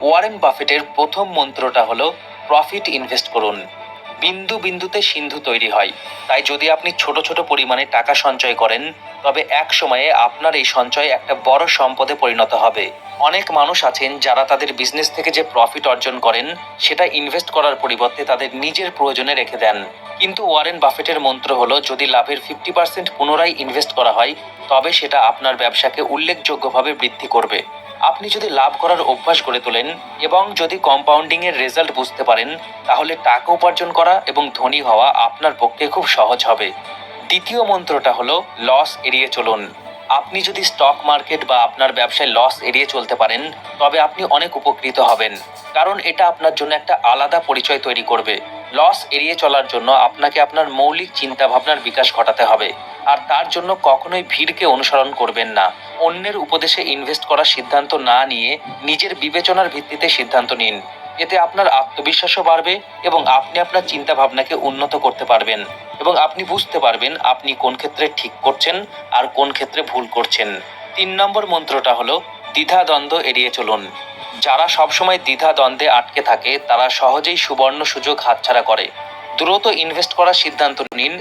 Warren বাফেটের প্রথম মন্ত্রটা হলো, প্রফিট ইনভেস্ট করুন। বিন্দু বিন্দুতে সিন্ধু তৈরি হয়। তাই যদি আপনি ছোট ছোট পরিমাণে টাকা সঞ্চয় করেন, তবে এক সময়ে আপনার এই সঞ্চয় একটা বড় সম্পদে পরিণত হবে। অনেক মানুষ আছেন যারা তাদের বিজনেস থেকে যে প্রফিট অর্জন করেন, সেটা ইনভেস্ট করার পরিবর্তে তাদের নিজের প্রয়োজনে রেখে দেন। কিন্তু ওয়ারেন বাফেটের মন্ত্র হলো, যদি লাভের ফিফটি পার্সেন্ট পুনরায় ইনভেস্ট করা হয়, তবে সেটা আপনার ব্যবসাকে উল্লেখযোগ্যভাবে বৃদ্ধি করবে। আপনি যদি লাভ করার অভ্যাস গড়ে তোলেন এবং যদি কম্পাউন্ডিং এর রেজাল্ট বুঝতে পারেন, তাহলে টাকা উপার্জন করা এবং ধনী হওয়া আপনার পক্ষে খুব সহজ হবে। দ্বিতীয় মন্ত্রটা হলো লস এড়িয়ে চলুন। আপনি যদি স্টক মার্কেট বা আপনার ব্যবসায় লস এড়িয়ে চলতে পারেন, তবে আপনি অনেক উপকৃত হবেন, কারণ এটা আপনার জন্য একটা আলাদা পরিচয় তৈরি করবে। লস এড়িয়ে চলার জন্য আপনাকে আপনার মৌলিক চিন্তা ভাবনার বিকাশ ঘটাতে হবে। আর তার জন্য কখনোই ভিড়কে অনুসরণ করবেন না। অন্যের উপদেশে ইনভেস্ট করার সিদ্ধান্ত না নিয়ে নিজের বিবেচনার ভিত্তিতে সিদ্ধান্ত নিন। এতে আপনার আত্মবিশ্বাসও বাড়বে এবং আপনি আপনার চিন্তা ভাবনাকে উন্নত করতে পারবেন। এবং আপনি বুঝতে পারবেন আপনি কোন ক্ষেত্রে ঠিক করছেন আর কোন ক্ষেত্রে ভুল করছেন। তিন নম্বর মন্ত্রটা হলো, দ্বিধা দ্বন্দ্ব এড়িয়ে চলুন। যারা সবসময় দ্বিধা দ্বন্দ্বে আটকে থাকে, তারা সহজেই সুবর্ণ সুযোগ হাতছাড়া করে। দ্রুত ইনভেস্ট করার সিদ্ধান্ত নিন।